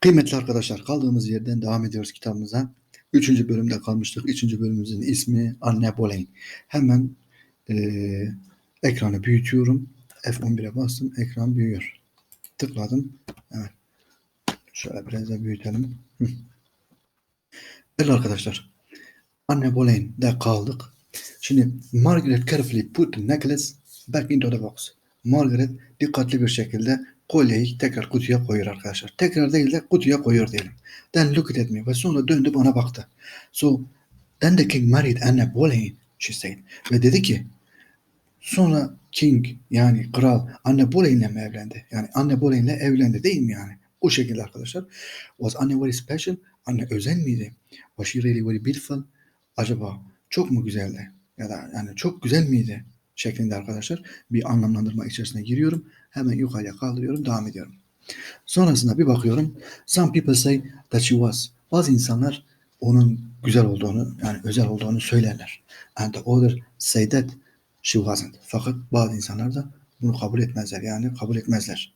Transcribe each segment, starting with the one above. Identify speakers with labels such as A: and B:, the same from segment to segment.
A: Kıymetli arkadaşlar kaldığımız yerden devam ediyoruz kitabımıza. Üçüncü bölümde kalmıştık. Üçüncü bölümümüzün ismi Anne Boleyn. Hemen eee, ekranı büyütüyorum. F11'e bastım. Ekran büyüyor. Tıkladım. Evet. Şöyle biraz da büyütelim. Hı. Evet arkadaşlar. Anne Boleyn'de kaldık. Şimdi Margaret carefully put the necklace back into the box. Margaret dikkatli bir şekilde kolyeyi tekrar kutuya koyuyor arkadaşlar. Tekrar değil de kutuya koyuyor diyelim. Then looked at me ve sonra döndü bana baktı. So then the king married Anne Boleyn she said. Ve dedi ki sonra king yani kral Anne Boleyn'le mi evlendi? Yani Anne Boleyn'le evlendi değil mi yani? O şekilde arkadaşlar. Was Anne very special? Anne özel miydi? Was she really very beautiful? Acaba çok mu güzeldi? Ya da yani çok güzel miydi? Şeklinde arkadaşlar bir anlamlandırma içerisine giriyorum. Hemen yukarıya kaldırıyorum. Devam ediyorum. Sonrasında bir bakıyorum. Some people say that she was. Bazı insanlar onun güzel olduğunu yani özel olduğunu söylerler. And the other say that she wasn't. Fakat bazı insanlar da bunu kabul etmezler. Yani kabul etmezler.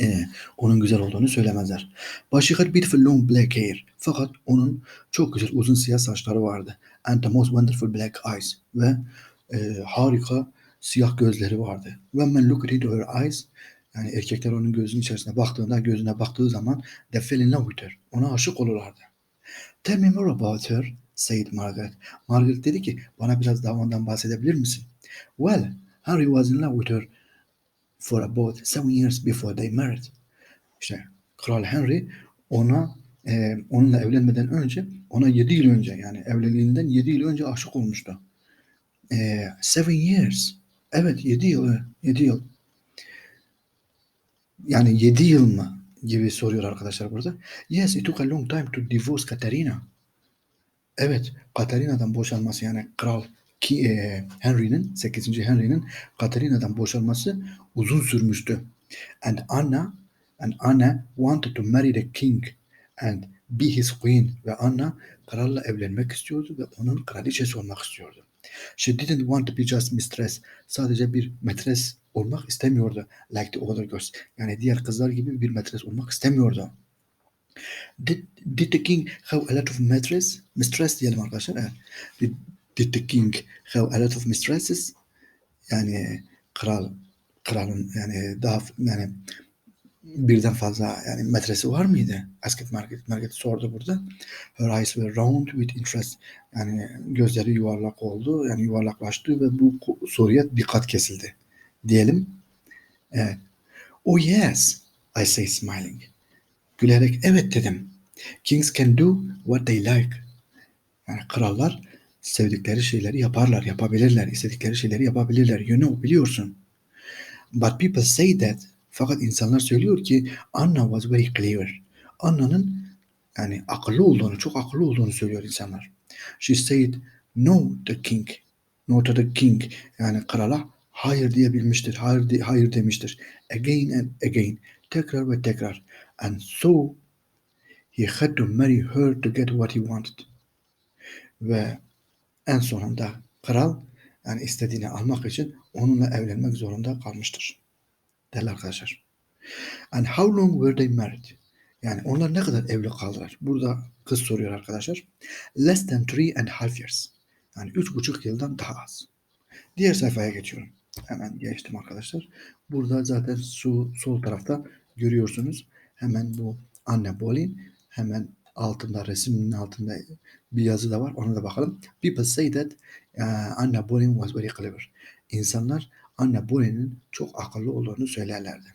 A: Ee, onun güzel olduğunu söylemezler. But she beautiful long black hair. Fakat onun çok güzel uzun siyah saçları vardı. And the most wonderful black eyes. Ve e, harika siyah gözleri vardı. When men looked into her eyes yani erkekler onun gözünün içerisine baktığında gözüne baktığı zaman they fell in love with her. Ona aşık olurlardı. Tell me more about her, said Margaret. Margaret dedi ki bana biraz daha ondan bahsedebilir misin? Well, Henry was in love with her for about seven years before they married. İşte Kral Henry ona e, onunla evlenmeden önce ona 7 yıl önce yani evliliğinden 7 yıl önce aşık olmuştu. E, seven years. Evet 7 yıl. 7 yıl. Yani 7 yıl mı gibi soruyor arkadaşlar burada. Yes, it took a long time to divorce Katarina. Evet, Katarina'dan boşanması yani kral ki e, Henry'nin 8. Henry'nin Katarina'dan boşanması uzun sürmüştü. And Anna and Anna wanted to marry the king and be his queen ve Anna kralla evlenmek istiyordu ve onun kraliçesi olmak istiyordu. She didn't want to be just mistress. Sadece bir metres olmak istemiyordu. Like the other girls. Yani diğer kızlar gibi bir metres olmak istemiyordu. Did, did the king have a lot of mistress? Mistress diyelim arkadaşlar. Evet. Did, did the king have a lot of mistresses? Yani kral kralın yani daha yani birden fazla yani metresi var mıydı? Asket Market Market sordu burada. Her eyes were round with interest. Yani gözleri yuvarlak oldu. Yani yuvarlaklaştı ve bu soruya dikkat kesildi. Diyelim. Evet. Oh yes, I say smiling. Gülerek evet dedim. Kings can do what they like. Yani krallar sevdikleri şeyleri yaparlar, yapabilirler. istedikleri şeyleri yapabilirler. You know, biliyorsun. But people say that fakat insanlar söylüyor ki Anna was very clever. Anna'nın yani akıllı olduğunu, çok akıllı olduğunu söylüyor insanlar. She said no the king. No to the king. Yani krala hayır diyebilmiştir. Hayır, de- hayır demiştir. Again and again. Tekrar ve tekrar. And so he had to marry her to get what he wanted. Ve en sonunda kral yani istediğini almak için onunla evlenmek zorunda kalmıştır. Değerli arkadaşlar. And how long were they married? Yani onlar ne kadar evli kaldılar? Burada kız soruyor arkadaşlar. Less than three and half years. Yani üç buçuk yıldan daha az. Diğer sayfaya geçiyorum. Hemen geçtim arkadaşlar. Burada zaten su sol tarafta görüyorsunuz. Hemen bu Anne Boleyn. Hemen altında resmin altında bir yazı da var. Ona da bakalım. People say that uh, Anne Boleyn was very clever. İnsanlar Anne Boleyn'in çok akıllı olduğunu söylerlerdi.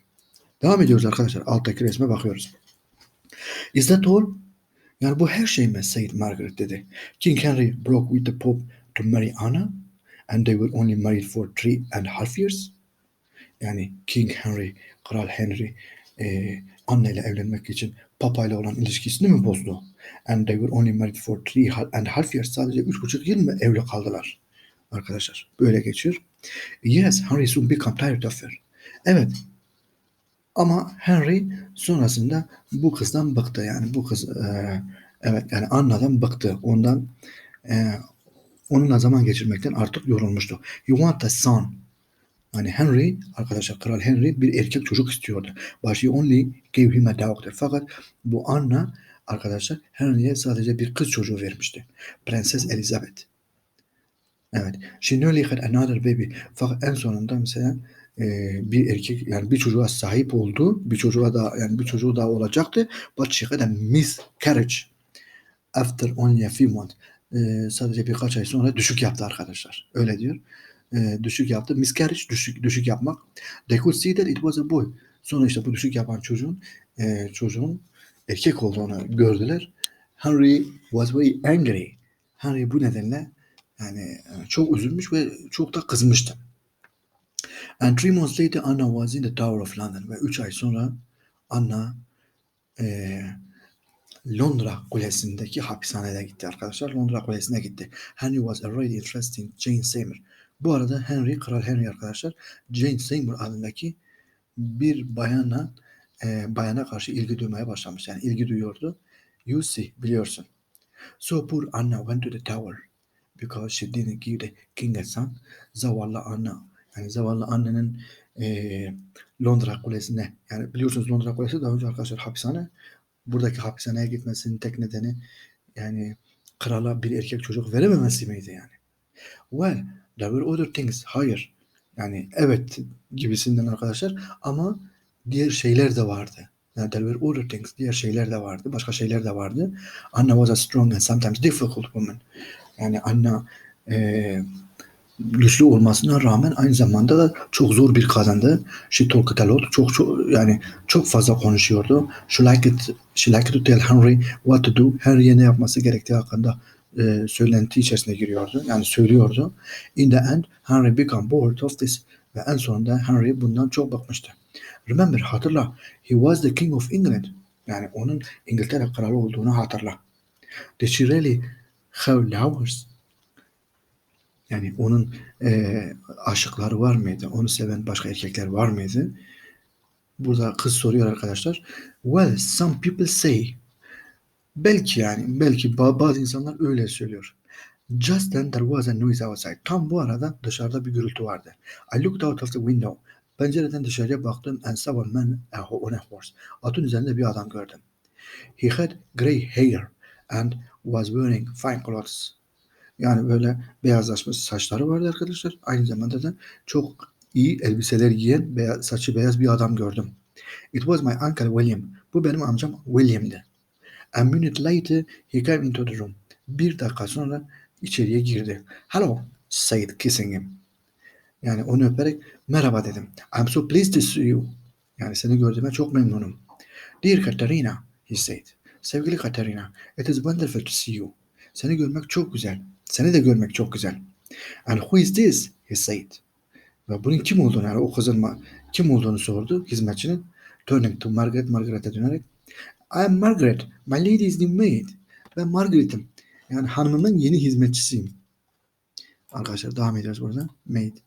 A: Devam ediyoruz arkadaşlar. Alttaki resme bakıyoruz. Is that all? Yani bu her şey mi? Said Margaret dedi. King Henry broke with the Pope to marry Anna and they were only married for three and a half years. Yani King Henry, Kral Henry e, Anna ile evlenmek için Papa ile olan ilişkisini mi bozdu? And they were only married for three and a half years. Sadece üç buçuk yıl mı evli kaldılar? Arkadaşlar böyle geçiyor. Yes, Henry soon became tired of her. Evet. Ama Henry sonrasında bu kızdan bıktı. Yani bu kız e, evet yani Anna'dan bıktı. Ondan e, onunla zaman geçirmekten artık yorulmuştu. You want a son. Hani Henry arkadaşlar Kral Henry bir erkek çocuk istiyordu. But she only gave him a daughter. Fakat bu Anna arkadaşlar Henry'e sadece bir kız çocuğu vermişti. Prenses Elizabeth. Evet. She nearly had another baby. Fakat en sonunda mesela e, bir erkek yani bir çocuğa sahip oldu. Bir çocuğa da yani bir çocuğu daha olacaktı. But she had a miscarriage after only a few months. E, sadece birkaç ay sonra düşük yaptı arkadaşlar. Öyle diyor. E, düşük yaptı. Miscarriage düşük, düşük yapmak. They could see that it was a boy. Sonra işte bu düşük yapan çocuğun e, çocuğun erkek olduğunu gördüler. Henry was very angry. Henry bu nedenle yani e, çok üzülmüş ve çok da kızmıştı. And three months later Anna was in the Tower of London. Ve üç ay sonra Anna e, Londra Kulesi'ndeki hapishanede gitti arkadaşlar. Londra Kulesi'ne gitti. Henry was already interested in Jane Seymour. Bu arada Henry, Kral Henry arkadaşlar Jane Seymour adındaki bir bayana e, bayana karşı ilgi duymaya başlamış. Yani ilgi duyuyordu. You see, biliyorsun. So poor Anna went to the tower because she didn't give the king a son. Zavallı Anna yani zavallı annenin e, Londra Kulesi'ne yani biliyorsunuz Londra Kulesi daha önce arkadaşlar hapishane. Buradaki hapishaneye gitmesinin tek nedeni yani krala bir erkek çocuk verememesi miydi yani? Well, there were other things. Hayır. Yani evet gibisinden arkadaşlar ama diğer şeyler de vardı. Yani there were other things. Diğer şeyler de vardı. Başka şeyler de vardı. Anna was a strong and sometimes difficult woman. Yani Anna e, güçlü olmasına rağmen aynı zamanda da çok zor bir kadındı. She talked a lot. Çok çok yani çok fazla konuşuyordu. She liked she liked to tell Henry what to do. Henry'e ne yapması gerektiği hakkında e, söylenti içerisine giriyordu. Yani söylüyordu. In the end Henry became bored of this ve en sonunda Henry bundan çok bakmıştı. Remember hatırla he was the king of England. Yani onun İngiltere kralı olduğunu hatırla. Did she really have lovers? Yani onun e, aşıkları var mıydı? Onu seven başka erkekler var mıydı? Burada kız soruyor arkadaşlar. Well, some people say. Belki yani, belki bazı insanlar öyle söylüyor. Just then there was a noise outside. Tam bu arada dışarıda bir gürültü vardı. I looked out of the window. Pencereden dışarıya baktım and saw a man on a horse. Atın üzerinde bir adam gördüm. He had grey hair and was wearing fine clothes. Yani böyle beyazlaşmış saçları vardı arkadaşlar. Aynı zamanda da çok iyi elbiseler giyen, beyaz, saçı beyaz bir adam gördüm. It was my uncle William. Bu benim amcam William'di. A minute later he came into the room. Bir dakika sonra içeriye girdi. Hello, said kissing him. Yani onu öperek merhaba dedim. I'm so pleased to see you. Yani seni gördüğüme çok memnunum. Dear Katerina, he said. Sevgili Katerina, it is wonderful to see you. Seni görmek çok güzel. Seni de görmek çok güzel. And who is this? He said. Ve bunun kim olduğunu yani o kızın kim olduğunu sordu hizmetçinin. Turning to Margaret, Margaret'e dönerek I am Margaret, my lady is the maid. Ben Margaret'im. Yani hanımımın yeni hizmetçisiyim. Arkadaşlar devam ediyoruz burada. Maid.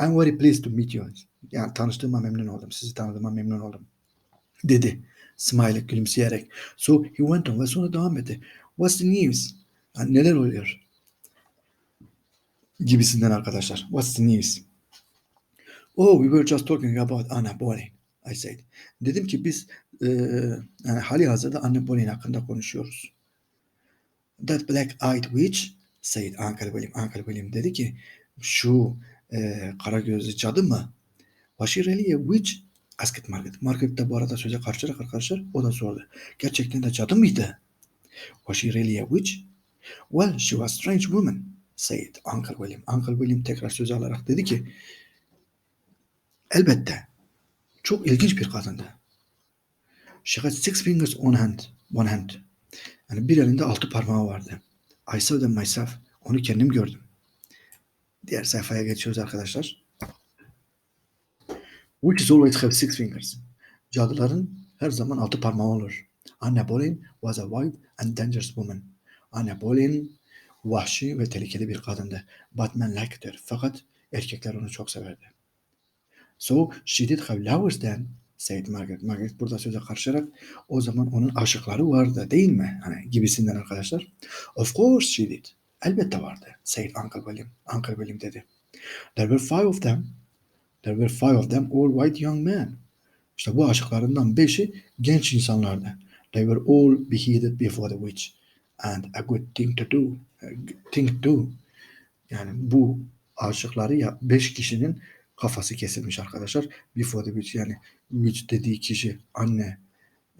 A: I'm very pleased to meet you. Yani tanıştığıma memnun oldum. Sizi tanıdığıma memnun oldum. Dedi. Smile gülümseyerek. So he went on ve sonra devam etti. What's the news? Yani neler oluyor? Gibisinden arkadaşlar. What's the news? Oh, we were just talking about Anna Boleyn. I said. Dedim ki biz e, yani hali hazırda Anna Boleyn hakkında konuşuyoruz. That black-eyed witch said Uncle William. Uncle William dedi ki şu e, kara gözlü cadı mı? A witch? Asked Margaret. Margaret de bu arada söze karşılarak arkadaşlar o da sordu. Gerçekten de cadı mıydı? Was she really a witch? Well, she was strange woman, said Uncle William. Uncle William tekrar söz alarak dedi ki elbette çok ilginç bir kadındı. She had six fingers on hand, one hand. Yani bir elinde altı parmağı vardı. I saw them myself. Onu kendim gördüm. Diğer sayfaya geçiyoruz arkadaşlar. Witches always have six fingers. Cadıların her zaman altı parmağı olur. Anna Boleyn was a wild and dangerous woman. Anna Boleyn vahşi ve tehlikeli bir kadındı. But men liked her. Fakat erkekler onu çok severdi. So she did have lovers then, said Margaret. Margaret burada söze karşılarak o zaman onun aşıkları vardı değil mi? Hani gibisinden arkadaşlar. Of course she did. Elbette vardı, said Uncle William. Uncle William dedi. There were five of them. There were five of them, all white young men. İşte bu aşıklarından beşi genç insanlardı. They were all beheaded before the witch. And a good thing to do. Thing to do. Yani bu aşıkları ya beş kişinin kafası kesilmiş arkadaşlar. Before the witch yani witch dediği kişi anne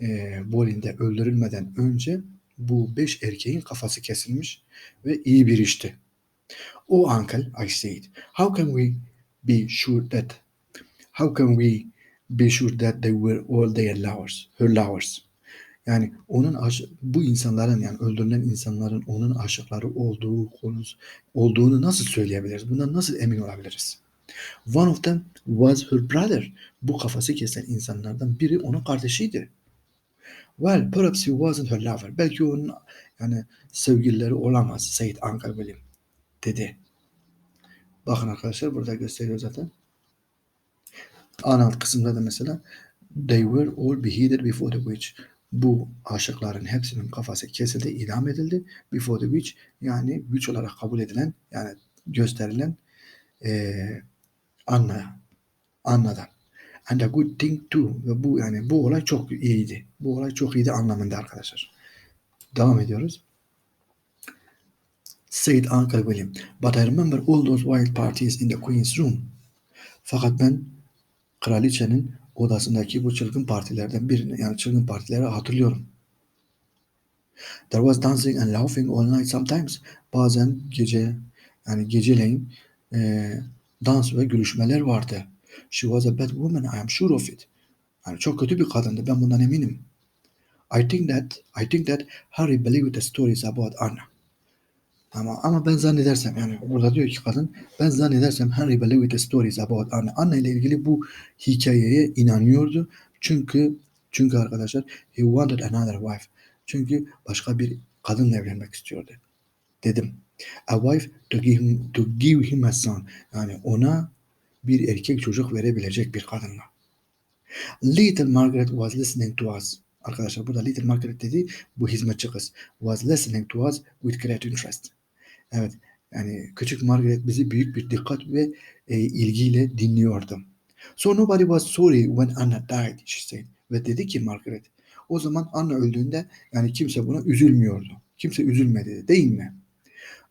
A: e, Bolin'de öldürülmeden önce bu beş erkeğin kafası kesilmiş ve iyi bir işti. Oh uncle, I said, how can we be sure that how can we be sure that they were all their lovers, her lovers? Yani onun bu insanların yani öldürülen insanların onun aşıkları olduğu konusu olduğunu nasıl söyleyebiliriz? Bundan nasıl emin olabiliriz? One of them was her brother. Bu kafası kesen insanlardan biri onun kardeşiydi. Well, perhaps he wasn't her lover. Belki onun yani sevgilileri olamaz. Said Uncle William dedi. Bakın arkadaşlar burada gösteriyor zaten. Ana alt kısımda da mesela they were all beheaded before the witch. Bu aşıkların hepsinin kafası kesildi, idam edildi. Before the witch yani witch olarak kabul edilen yani gösterilen eee Anna Anna'dan. And a good thing too. Ve bu yani bu olay çok iyiydi. Bu olay çok iyiydi anlamında arkadaşlar. Devam ediyoruz. Said Uncle William. But I remember all those wild parties in the Queen's room. Fakat ben kraliçenin odasındaki bu çılgın partilerden birini yani çılgın partileri hatırlıyorum. There was dancing and laughing all night sometimes. Bazen gece yani geceleyin eee dans ve gülüşmeler vardı. She was a bad woman, I am sure of it. Yani çok kötü bir kadındı, ben bundan eminim. I think that I think that Harry believed the stories about Anna. Ama ama ben zannedersem yani burada diyor ki kadın ben zannedersem Harry believed the stories about Anna. Anna ile ilgili bu hikayeye inanıyordu. Çünkü çünkü arkadaşlar he wanted another wife. Çünkü başka bir kadınla evlenmek istiyordu. Dedim. A wife to give him, to give him a son. Yani ona bir erkek çocuk verebilecek bir kadınla. Little Margaret was listening to us. Arkadaşlar burada Little Margaret dedi bu hizmetçi kız. Was listening to us with great interest. Evet yani küçük Margaret bizi büyük bir dikkat ve e, ilgiyle dinliyordu. So nobody was sorry when Anna died, she said. Ve dedi ki Margaret, o zaman Anna öldüğünde yani kimse buna üzülmüyordu. Kimse üzülmedi değil mi?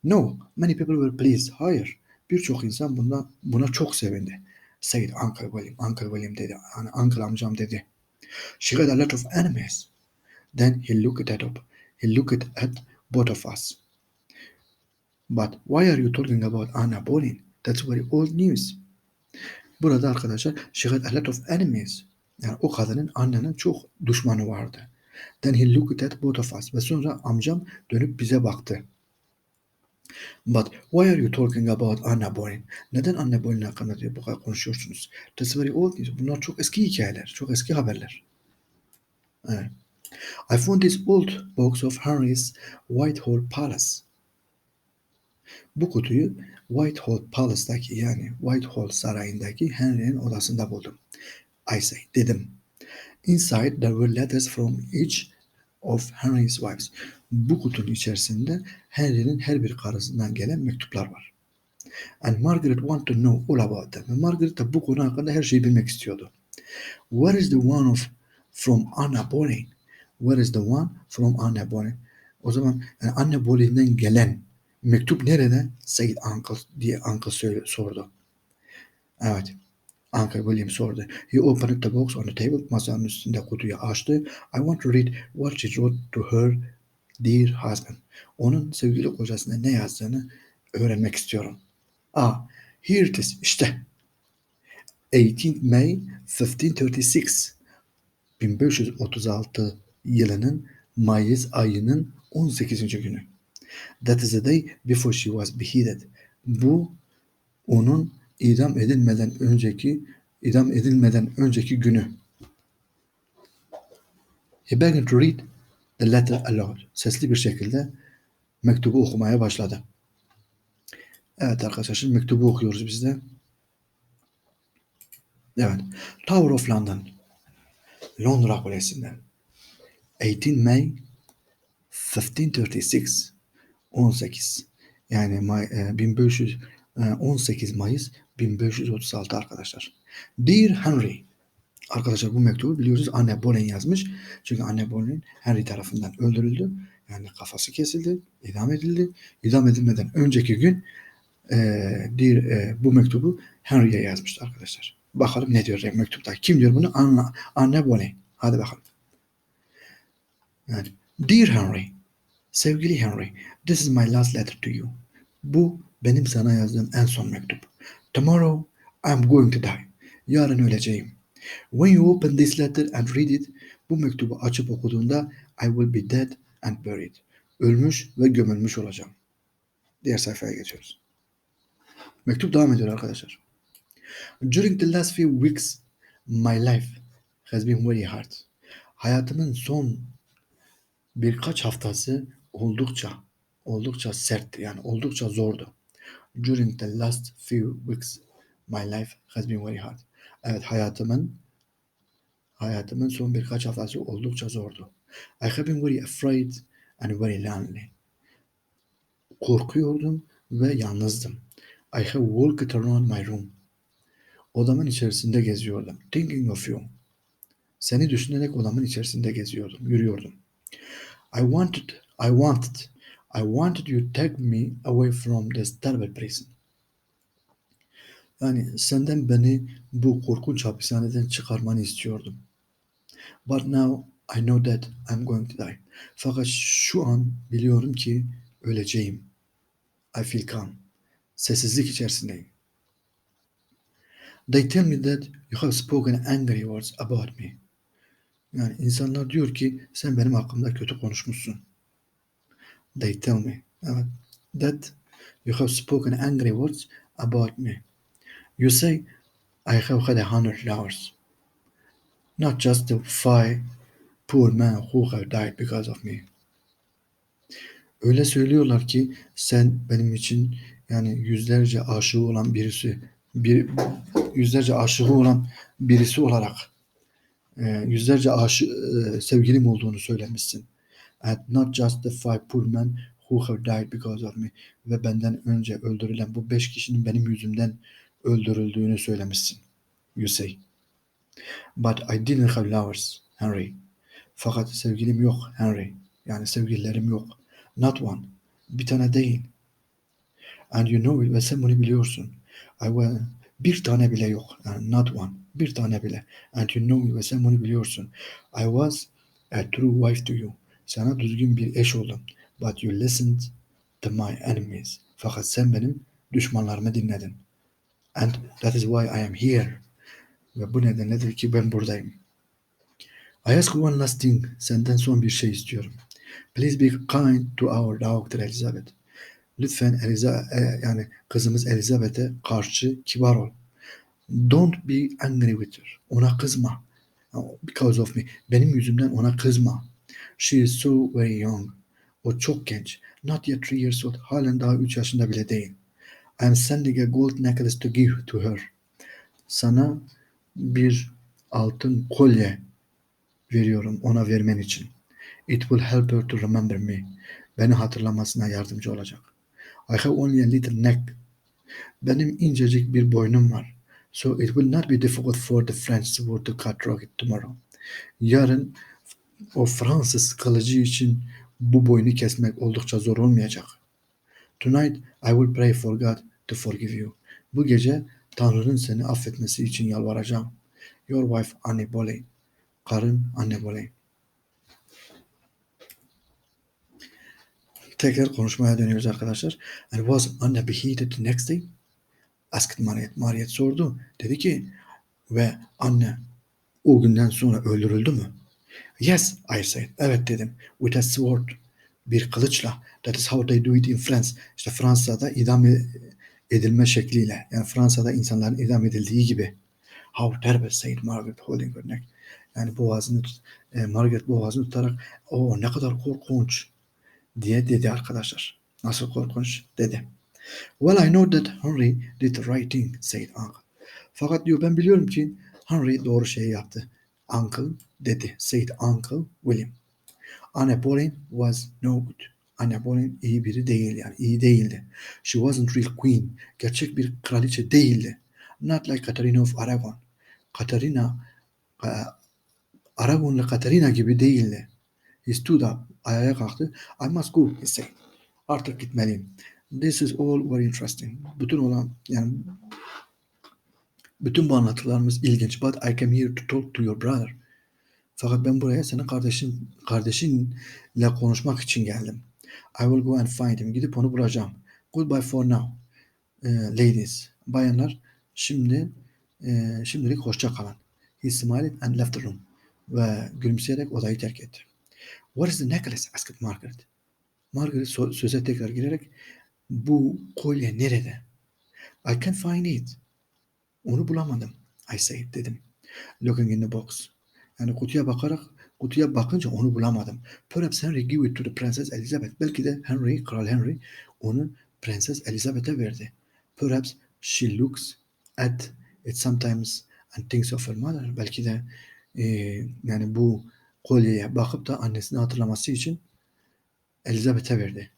A: No, many people were pleased. Hayır, birçok insan buna, buna çok sevindi. Said Uncle William, Uncle William dedi. Yani Uncle amcam dedi. She had a lot of enemies. Then he looked at up. He looked at both of us. But why are you talking about Anna Boleyn? That's very old news. Burada arkadaşlar she had a lot of enemies. Yani o kadının annenin çok düşmanı vardı. Then he looked at both of us. Ve sonra amcam dönüp bize baktı. But why are you talking about Anna Boleyn? Neden Anna Boleyn hakkında diye bu kadar konuşuyorsunuz? That's very old news. Bunlar çok eski hikayeler. Çok eski haberler. Evet. I found this old box of Henry's Whitehall Palace. Bu kutuyu Whitehall Palace'daki yani Whitehall Sarayı'ndaki Henry'nin odasında buldum. I say dedim. Inside there were letters from each of Henry's wives. Bu kutunun içerisinde Henry'nin her bir karısından gelen mektuplar var. And Margaret want to know all about them. Margaret de bu konu hakkında her şeyi bilmek istiyordu. Where is the one of from Anna Boleyn? Where is the one from Anna Boleyn? O zaman yani Anna Boleyn'den gelen mektup nerede? Said Uncle diye Uncle söyle, sordu. Evet. Uncle William sordu. He opened the box on the table. Masanın üstünde kutuyu açtı. I want to read what she wrote to her dear husband. Onun sevgili kocasına ne yazdığını öğrenmek istiyorum. Ah, here it is. İşte. 18 May 1536. 1536 yılının Mayıs ayının 18. günü. That is the day before she was beheaded. Bu onun idam edilmeden önceki idam edilmeden önceki günü. He began to read the letter aloud. Sesli bir şekilde mektubu okumaya başladı. Evet arkadaşlar mektubu okuyoruz biz de. Evet. Tower of London. Londra Kulesi'nden. 18 May 1536 18 yani May, e, 1518 Mayıs 1536 arkadaşlar. Dear Henry. Arkadaşlar bu mektubu biliyoruz anne Boleyn yazmış. Çünkü anne Boleyn Henry tarafından öldürüldü. Yani kafası kesildi, idam edildi. İdam edilmeden önceki gün e, Dear, e, bu mektubu Henry'e yazmıştı arkadaşlar. Bakalım ne diyor mektupta. Kim diyor bunu? Anne, anne Boleyn. Hadi bakalım. Yani, Dear Henry, sevgili Henry, this is my last letter to you. Bu benim sana yazdığım en son mektup. Tomorrow I'm going to die. Yarın öleceğim. When you open this letter and read it, bu mektubu açıp okuduğunda I will be dead and buried. Ölmüş ve gömülmüş olacağım. Diğer sayfaya geçiyoruz. Mektup devam ediyor arkadaşlar. During the last few weeks, my life has been very hard. Hayatımın son birkaç haftası oldukça oldukça sertti yani oldukça zordu. During the last few weeks my life has been very hard. Evet hayatımın hayatımın son birkaç haftası oldukça zordu. I have been very afraid and very lonely. Korkuyordum ve yalnızdım. I have walked around my room. Odamın içerisinde geziyordum. Thinking of you. Seni düşünerek odamın içerisinde geziyordum, yürüyordum. I wanted, I wanted, I wanted you take me away from this terrible prison. Yani senden beni bu korkunç hapishaneden çıkarmanı istiyordum. But now I know that I'm going to die. Fakat şu an biliyorum ki öleceğim. I feel calm. Sessizlik içerisindeyim. They tell me that you have spoken angry words about me. Yani insanlar diyor ki sen benim hakkımda kötü konuşmuşsun. They tell me evet, that you have spoken angry words about me. You say I have had a hundred lovers. Not just the five poor men who have died because of me. Öyle söylüyorlar ki sen benim için yani yüzlerce aşığı olan birisi bir yüzlerce aşığı olan birisi olarak e, yüzlerce aşı, e, sevgilim olduğunu söylemişsin. And not just the five poor men who have died because of me. Ve benden önce öldürülen bu beş kişinin benim yüzümden öldürüldüğünü söylemişsin. You say. But I didn't have lovers, Henry. Fakat sevgilim yok, Henry. Yani sevgililerim yok. Not one. Bir tane değil. And you know it ve sen bunu biliyorsun. I will, bir tane bile yok. Yani not one. Bir tane bile. And you know it ve sen bunu biliyorsun. I was a true wife to you. Sana düzgün bir eş oldum. But you listened to my enemies. Fakat sen benim düşmanlarımı dinledin. And that is why I am here. Ve bu nedenledir ki ben buradayım. I ask one last thing. Senden son bir şey istiyorum. Please be kind to our daughter Elizabeth. Lütfen Eliza, e, yani kızımız Elizabeth'e karşı kibar ol. Don't be angry with her. Ona kızma. Because of me. Benim yüzümden ona kızma. She is so very young. O çok genç. Not yet three years old. Halen daha üç yaşında bile değil. I am sending a gold necklace to give to her. Sana bir altın kolye veriyorum ona vermen için. It will help her to remember me. Beni hatırlamasına yardımcı olacak. I have only a little neck. Benim incecik bir boynum var. So it will not be difficult for the French sword to cut through it tomorrow. Yarın o Fransız kalıcı için bu boynu kesmek oldukça zor olmayacak. Tonight I will pray for God to forgive you. Bu gece Tanrı'nın seni affetmesi için yalvaracağım. Your wife Anne Boleyn. Karın Anne Boleyn. Tekrar konuşmaya dönüyoruz arkadaşlar. And was Anne beheaded the next day? Asked Mariyet. Mariyet sordu. Dedi ki ve anne o günden sonra öldürüldü mü? Yes, I said. Evet dedim. With a sword. Bir kılıçla. That is how they do it in France. İşte Fransa'da idam edilme şekliyle. Yani Fransa'da insanların idam edildiği gibi. How terrible said Margaret holding her neck. Yani boğazını e, Margaret boğazını tutarak o ne kadar korkunç diye dedi arkadaşlar. Nasıl korkunç dedi. Well I know that Henry did the right thing said uncle. Fakat diyor ben biliyorum ki Henry doğru şeyi yaptı. Uncle dedi. Said Uncle William. Anne Boleyn was no good. Anne Boleyn iyi biri değil yani iyi değildi. She wasn't real queen. Gerçek bir kraliçe değildi. Not like Katarina of Aragon. Katarina e, Aragonlu Katarina gibi değildi. He stood up. Ayağa kalktı. I must go. He said. Artık gitmeliyim. This is all very interesting. Bütün olan yani bütün bu anlatılarımız ilginç. But I came here to talk to your brother. Fakat ben buraya senin kardeşin kardeşinle konuşmak için geldim. I will go and find him. Gidip onu bulacağım. Goodbye for now. Eh, ladies. Bayanlar şimdi eh, şimdilik hoşça kalın. He smiled and left the room. Ve gülümseyerek odayı terk etti. What is the necklace? asked Margaret. Margaret so- söze tekrar girerek bu kolye nerede? I can't find it. Onu bulamadım. I said dedim. Looking in the box. Yani kutuya bakarak kutuya bakınca onu bulamadım. Perhaps Henry gave it to the Princess Elizabeth. Belki de Henry, Kral Henry onu Prenses Elizabeth'e verdi. Perhaps she looks at it sometimes and thinks of her mother. Belki de e, yani bu kolyeye bakıp da annesini hatırlaması için Elizabeth'e verdi.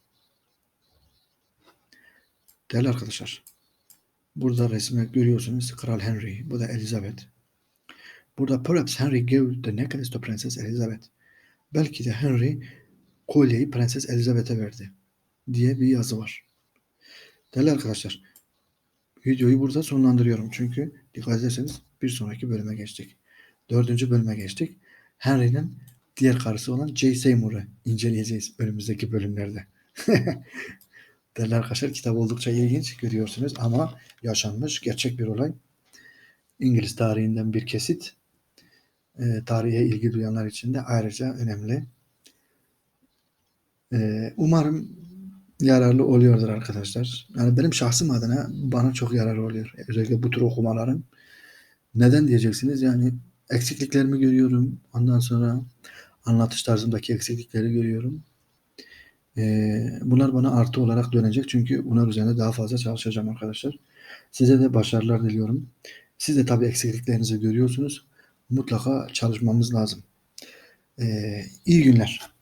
A: Değerli arkadaşlar, burada resmi görüyorsunuz Kral Henry, bu da Elizabeth. Burada perhaps Henry gave the necklace to Princess Elizabeth. Belki de Henry kolyeyi Prenses Elizabeth'e verdi diye bir yazı var. Değerli arkadaşlar, videoyu burada sonlandırıyorum. Çünkü dikkat ederseniz bir sonraki bölüme geçtik. Dördüncü bölüme geçtik. Henry'nin diğer karısı olan Jay Seymour'u inceleyeceğiz önümüzdeki bölümlerde. Değerli arkadaşlar kitap oldukça ilginç görüyorsunuz ama yaşanmış gerçek bir olay. İngiliz tarihinden bir kesit. E, tarihe ilgi duyanlar için de ayrıca önemli. E, umarım yararlı oluyordur arkadaşlar. Yani benim şahsım adına bana çok yararı oluyor. Özellikle bu tür okumaların. Neden diyeceksiniz? Yani eksikliklerimi görüyorum. Ondan sonra anlatış tarzımdaki eksiklikleri görüyorum. Ee, bunlar bana artı olarak dönecek. Çünkü bunlar üzerinde daha fazla çalışacağım arkadaşlar. Size de başarılar diliyorum. Siz de tabii eksikliklerinizi görüyorsunuz. Mutlaka çalışmamız lazım. Ee, iyi günler.